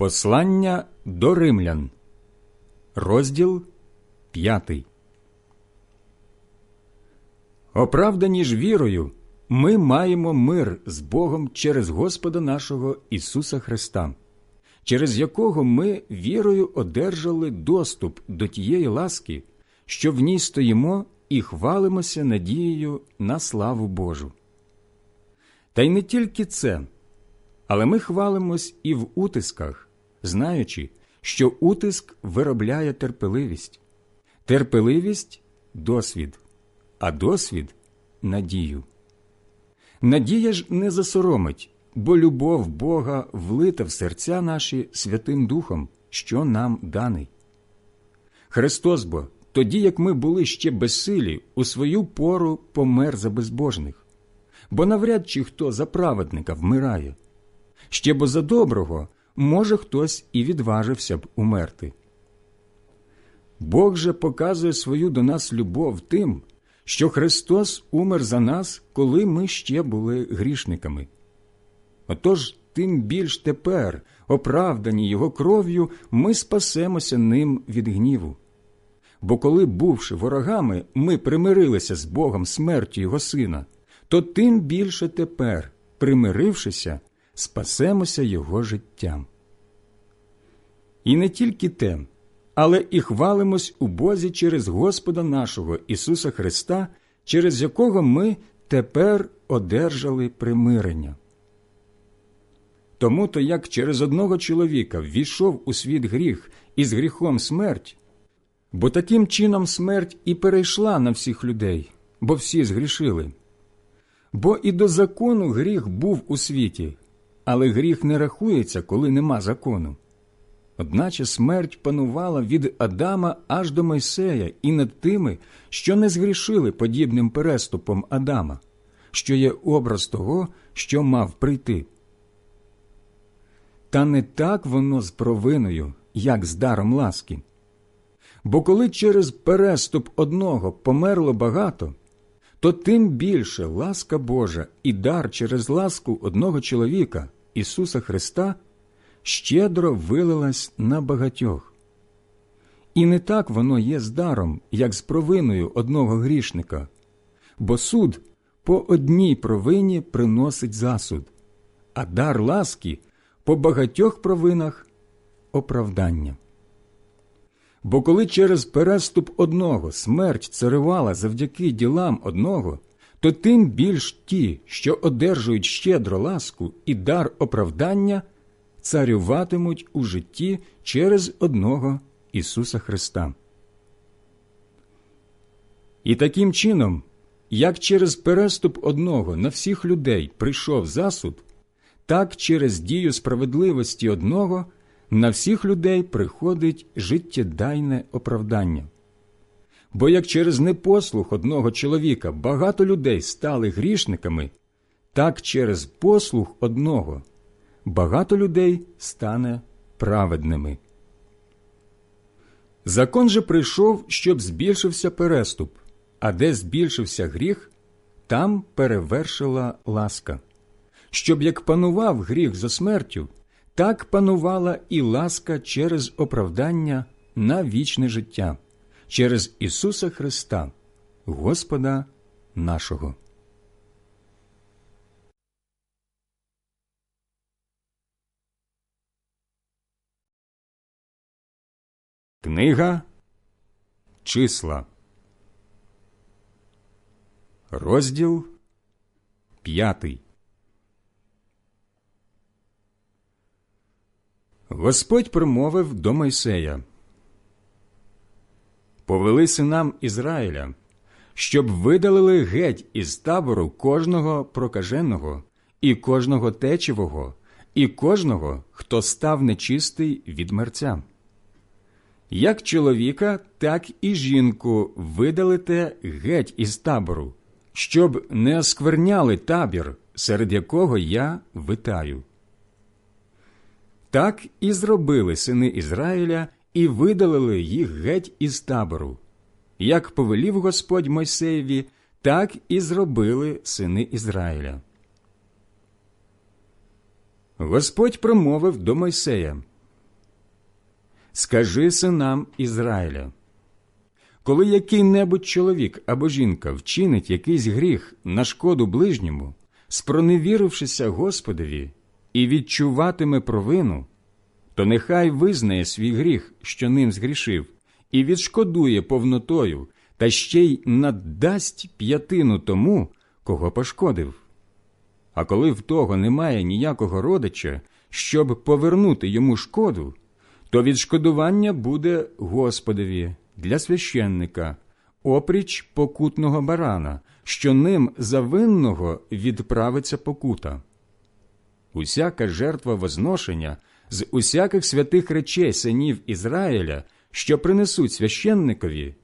Послання до римлян, розділ п'ятий. Оправдані ж вірою, ми маємо мир з Богом через Господа нашого Ісуса Христа, через якого ми вірою одержали доступ до тієї ласки, що в ній стоїмо і хвалимося надією на славу Божу. Та й не тільки це, але ми хвалимось і в утисках, знаючи, що утиск виробляє терпеливість, терпеливість досвід, а досвід надію. Надія ж не засоромить, бо любов Бога влита в серця наші Святим Духом, що нам даний. Христос бо, тоді як ми були ще безсилі, у свою пору помер за безбожних, бо навряд чи хто за праведника вмирає. Ще бо за доброго може хтось і відважився б умерти. Бог же показує свою до нас любов тим, що Христос умер за нас, коли ми ще були грішниками. Отож, тим більш тепер, оправдані Його кров'ю, ми спасемося ним від гніву. Бо коли, бувши ворогами, ми примирилися з Богом смертю Його Сина, то тим більше тепер, примирившися, спасемося Його життям. І не тільки те, але і хвалимось у Бозі через Господа нашого Ісуса Христа, через якого ми тепер одержали примирення. Тому то як через одного чоловіка ввійшов у світ гріх і з гріхом смерть, бо таким чином смерть і перейшла на всіх людей, бо всі згрішили. Бо і до закону гріх був у світі, але гріх не рахується, коли нема закону. Одначе смерть панувала від Адама аж до Мойсея і над тими, що не згрішили подібним переступом Адама, що є образ того, що мав прийти. Та не так воно з провиною, як з даром ласки. Бо коли через переступ одного померло багато, то тим більше ласка Божа і дар через ласку одного чоловіка, Ісуса Христа, щедро вилилась на багатьох. І не так воно є з даром, як з провиною одного грішника, бо суд по одній провині приносить засуд, а дар ласки по багатьох провинах оправдання. Бо коли через переступ одного смерть царювала завдяки ділам одного, то тим більш ті, що одержують щедро ласку і дар оправдання, царюватимуть у житті через одного Ісуса Христа. І таким чином, як через переступ одного на всіх людей прийшов засуд, так через дію справедливості одного на всіх людей приходить життєдайне оправдання. Бо як через непослух одного чоловіка багато людей стали грішниками, так через послух одного багато людей стане праведними. Закон же прийшов, щоб збільшився переступ, а де збільшився гріх, там перевершила ласка, щоб як панував гріх за смертю, так панувала і ласка через оправдання на вічне життя, через Ісуса Христа, Господа нашого. Книга Числа. Розділ п'ятий. Господь промовив до Мойсея. Повели синам Ізраїля, щоб видалили геть із табору кожного прокаженого, і кожного течевого, і кожного, хто став нечистий від мерця. Як чоловіка, так і жінку видалите геть із табору, щоб не оскверняли табір, серед якого я витаю. Так і зробили сини Ізраїля і видалили їх геть із табору. Як повелів Господь Мойсеєві, так і зробили сини Ізраїля. Господь промовив до Мойсея Скажи синам Ізраїля. Коли який-небудь чоловік або жінка вчинить якийсь гріх на шкоду ближньому, спроневірившися Господові, і відчуватиме провину, то нехай визнає свій гріх, що ним згрішив, і відшкодує повнотою, та ще й наддасть п'ятину тому, кого пошкодив. А коли в того немає ніякого родича, щоб повернути йому шкоду, то відшкодування буде Господові для священника, опріч покутного барана, що ним за винного відправиться покута. Усяка жертва возношення з усяких святих речей синів Ізраїля, що принесуть священникові,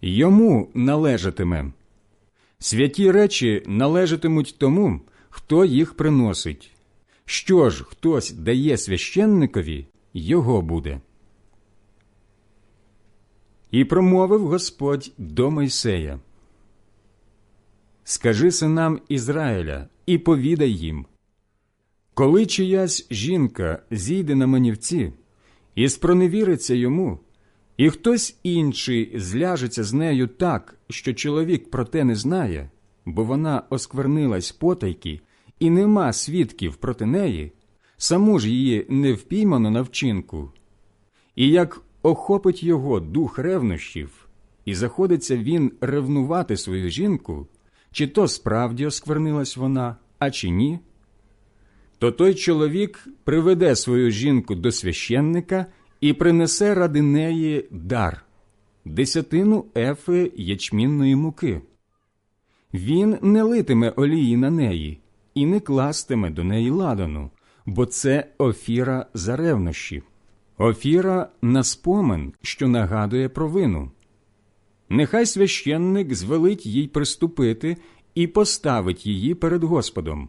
йому належатиме. Святі речі належатимуть тому, хто їх приносить. Що ж хтось дає священникові, його буде. І промовив Господь до Мойсея Скажи синам Ізраїля і повідай їм, коли чиясь жінка зійде на манівці і спроневіриться йому, і хтось інший зляжеться з нею так, що чоловік про те не знає, бо вона осквернилась потайки, і нема свідків проти неї, саму ж її не впіймано на вчинку, і як охопить його дух ревнощів, і заходиться він ревнувати свою жінку, чи то справді осквернилась вона, а чи ні, то той чоловік приведе свою жінку до священника і принесе ради неї дар десятину ефи ячмінної муки. Він не литиме олії на неї і не кластиме до неї ладану, бо це офіра за ревнощі, офіра на спомин, що нагадує про вину. Нехай священник звелить їй приступити і поставить її перед Господом.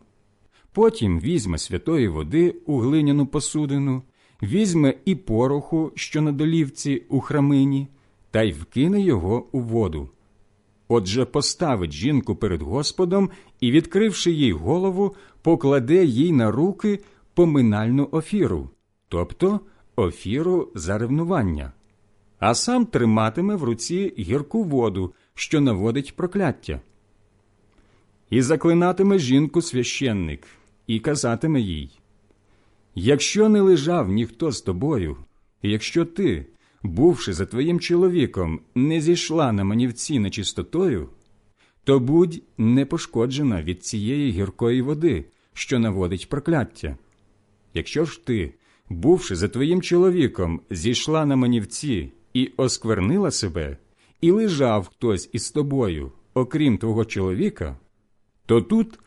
Потім візьме святої води у глиняну посудину, візьме і пороху, що на долівці у храмині, та й вкине його у воду. Отже, поставить жінку перед Господом і, відкривши їй голову, покладе їй на руки поминальну офіру, тобто офіру за ревнування, а сам триматиме в руці гірку воду, що наводить прокляття. І заклинатиме жінку священник, і казатиме їй Якщо не лежав ніхто з тобою, і якщо ти, бувши за твоїм чоловіком, не зійшла на манівці нечистотою, то будь не пошкоджена від цієї гіркої води, що наводить прокляття. Якщо ж ти, бувши за твоїм чоловіком, зійшла на манівці і осквернила себе, і лежав хтось із тобою, окрім твого чоловіка, то тут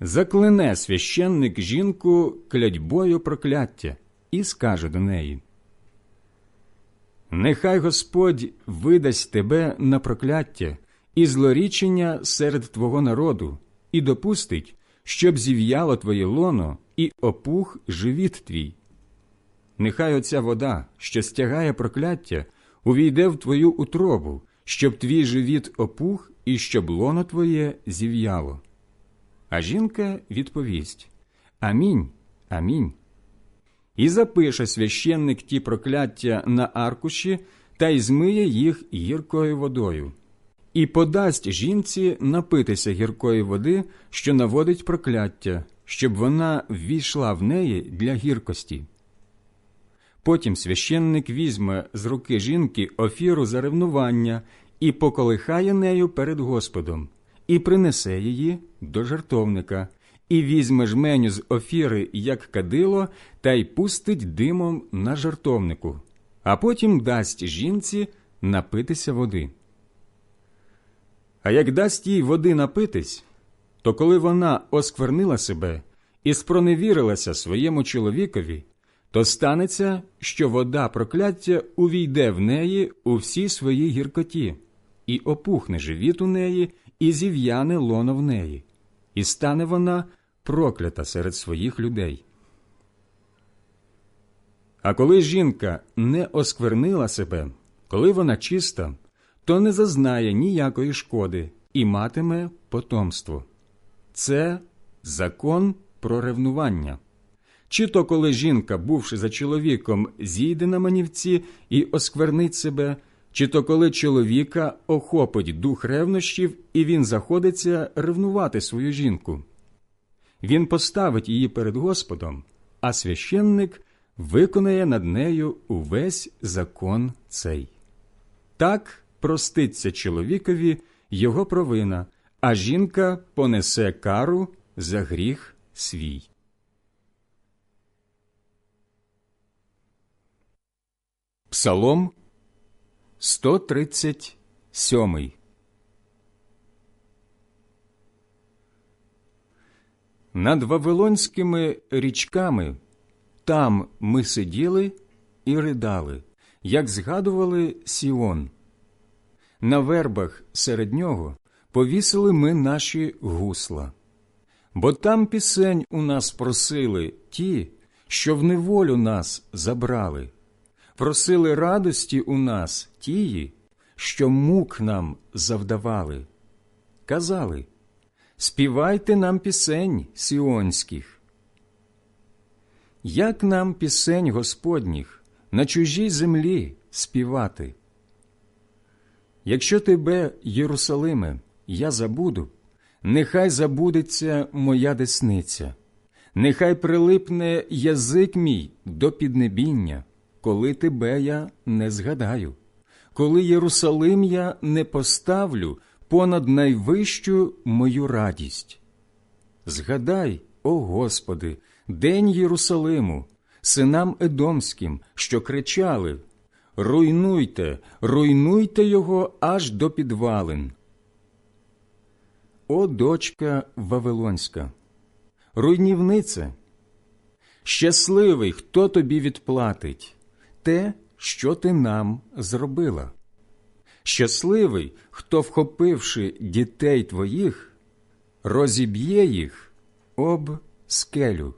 заклине священник жінку клятьбою прокляття і скаже до неї Нехай Господь видасть тебе на прокляття і злорічення серед твого народу, і допустить, щоб зів'яло твоє лоно і опух живіт твій. Нехай оця вода, що стягає прокляття, увійде в твою утробу, щоб твій живіт опух і щоб лоно твоє зів'яло. А жінка відповість Амінь, амінь. І запише священник ті прокляття на аркуші та й змиє їх гіркою водою, і подасть жінці напитися гіркої води, що наводить прокляття, щоб вона ввійшла в неї для гіркості. Потім священник візьме з руки жінки офіру за ревнування і поколихає нею перед Господом, і принесе її до жертовника, і візьме жменю з офіри, як кадило, та й пустить димом на жертовнику, а потім дасть жінці напитися води. А як дасть їй води напитись, то коли вона осквернила себе і спроневірилася своєму чоловікові, то станеться, що вода прокляття увійде в неї у всій своїй гіркоті, і опухне живіт у неї, і зів'яне лоно в неї, і стане вона проклята серед своїх людей. А коли жінка не осквернила себе, коли вона чиста, то не зазнає ніякої шкоди і матиме потомство. Це закон про ревнування. чи то коли жінка, бувши за чоловіком, зійде на манівці і осквернить себе, чи то коли чоловіка охопить дух ревнощів, і він заходиться ревнувати свою жінку. Він поставить її перед Господом, а священник виконає над нею увесь закон цей. Так проститься чоловікові його провина, а жінка понесе кару за гріх свій. Псалом 137 Над Вавилонськими річками там ми сиділи і ридали, як згадували Сіон. На вербах серед нього повісили ми наші гусла. Бо там пісень у нас просили ті, що в неволю нас забрали, просили радості у нас тії, що мук нам завдавали. Казали Співайте нам пісень сіонських. Як нам пісень Господніх на чужій землі співати? Якщо тебе, Єрусалиме, я забуду, нехай забудеться моя десниця, нехай прилипне язик мій до піднебіння, коли тебе я не згадаю, коли Єрусалим я не поставлю понад найвищу мою радість. Згадай, о Господи, день Єрусалиму, синам Едомським, що кричали Руйнуйте, руйнуйте його аж до підвалин. О, дочка Вавилонська, руйнівнице, щасливий, хто тобі відплатить те, що ти нам зробила. Щасливий, хто, вхопивши дітей твоїх, розіб'є їх об скелю.